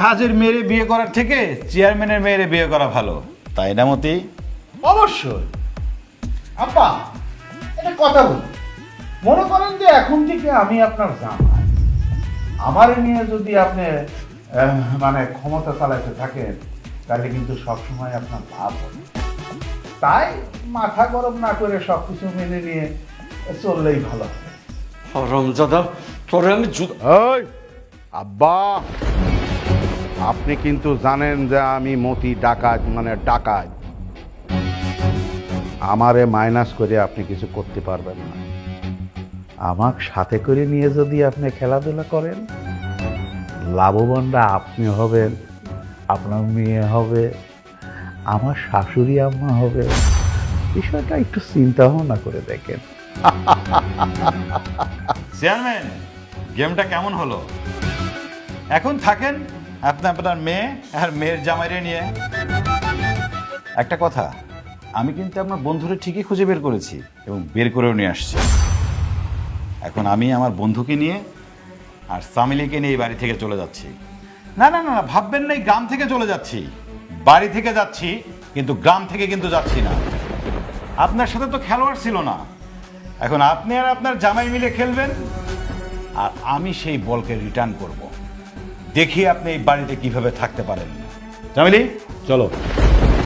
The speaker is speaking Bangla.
কাজের মেয়েরে বিয়ে করার থেকে চেয়ারম্যানের মেয়েরে বিয়ে করা ভালো। তাই না মতি? অবশ্যই। আব্বা এটা কথা বলি। মনে করেন যে এখন থেকে আমি আপনার জামাই। আমার নিয়ে যদি আপনি মানে ক্ষমতা চালাতে থাকেন তাহলে কিন্তু সবসময় আপনার লাভ হবে। তাই মাথা গরম না করে সবকিছু মেনে নিয়ে চললেই ভালো হবে। রমজাদা তোরে আমি ওই আব্বা! আপনি কিন্তু জানেন যে আমি মতি ডাকাত মানে ডাকাত। আমারে মাইনাস করে আপনি কিছু করতে পারবেন না। আমাকে সাথে করে নিয়ে যদি আপনি খেলাধুলা করেন, লাভবানরা আপনি হবেন, আপনার মেয়ে হবে, আমার শাশুড়ি আম্মা হবে। বিষয়টা একটু চিন্তা ভাবনা করে দেখেন। চেয়ারম্যান গেমটা কেমন হলো? এখন থাকেন আপনি আপনার মেয়ে আর মেয়ের জামাইরে নিয়ে। একটা কথা আমি কিন্তু আমার বন্ধুরে ঠিকই খুঁজে বের করেছি এবং বের করেও নিয়ে আসছি। এখন আমি আমার বন্ধুকে নিয়ে আর সামিলিকে নিয়ে এই বাড়ি থেকে চলে যাচ্ছি। না না না না, ভাববেন না এই গ্রাম থেকে চলে যাচ্ছি। বাড়ি থেকে যাচ্ছি কিন্তু গ্রাম থেকে কিন্তু যাচ্ছি না। আপনার সাথে তো খেলোয়াড় ছিল না। এখন আপনি আর আপনার জামাই মিলে খেলবেন আর আমি সেই বলকে রিটার্ন করব। দেখি আপনি এই বাড়িতে কীভাবে থাকতে পারেন। জামিলি চলো।